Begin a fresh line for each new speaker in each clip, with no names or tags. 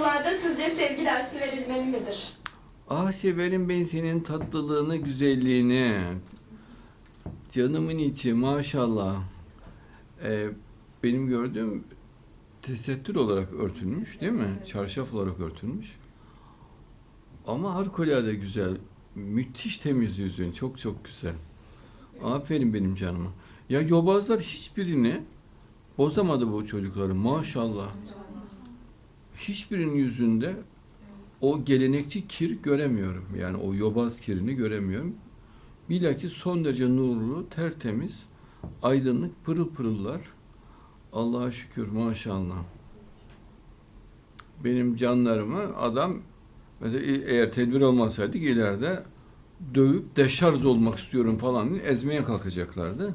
Okullarda sizce sevgi dersi verilmeli midir?
Ah severim ben senin tatlılığını, güzelliğini. Canımın içi maşallah. Ee, benim gördüğüm tesettür olarak örtülmüş değil mi? Çarşaf olarak örtülmüş. Ama harikulade güzel. Müthiş temiz yüzün. Çok çok güzel. Aferin benim canıma. Ya yobazlar hiçbirini bozamadı bu çocukları maşallah. Hiçbirinin yüzünde o gelenekçi kir göremiyorum. Yani o yobaz kirini göremiyorum. Bilakis son derece nurlu, tertemiz, aydınlık, pırıl pırıllar. Allah'a şükür maşallah. Benim canlarımı adam mesela eğer tedbir olmasaydı ileride dövüp deşarj olmak istiyorum falan ezmeye kalkacaklardı.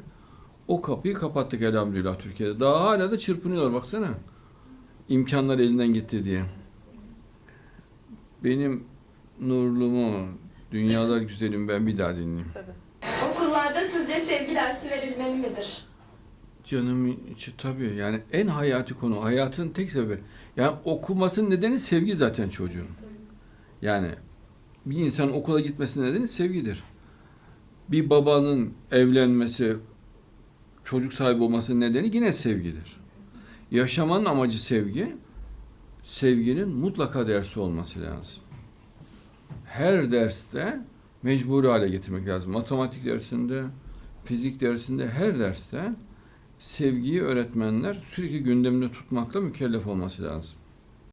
O kapıyı kapattık elhamdülillah Türkiye'de. Daha hala da çırpınıyorlar baksana. İmkanlar elinden gitti diye. Benim nurlumu, dünyalar güzelim ben bir daha dinleyeyim.
Okullarda sizce sevgi dersi verilmeli midir?
Canım içi tabii yani en hayati konu, hayatın tek sebebi. Yani okumasının nedeni sevgi zaten çocuğun. Yani bir insan okula gitmesinin nedeni sevgidir. Bir babanın evlenmesi, çocuk sahibi olmasının nedeni yine sevgidir. Yaşamanın amacı sevgi, sevginin mutlaka dersi olması lazım. Her derste mecburi hale getirmek lazım. Matematik dersinde, fizik dersinde, her derste sevgiyi öğretmenler sürekli gündemde tutmakla mükellef olması lazım.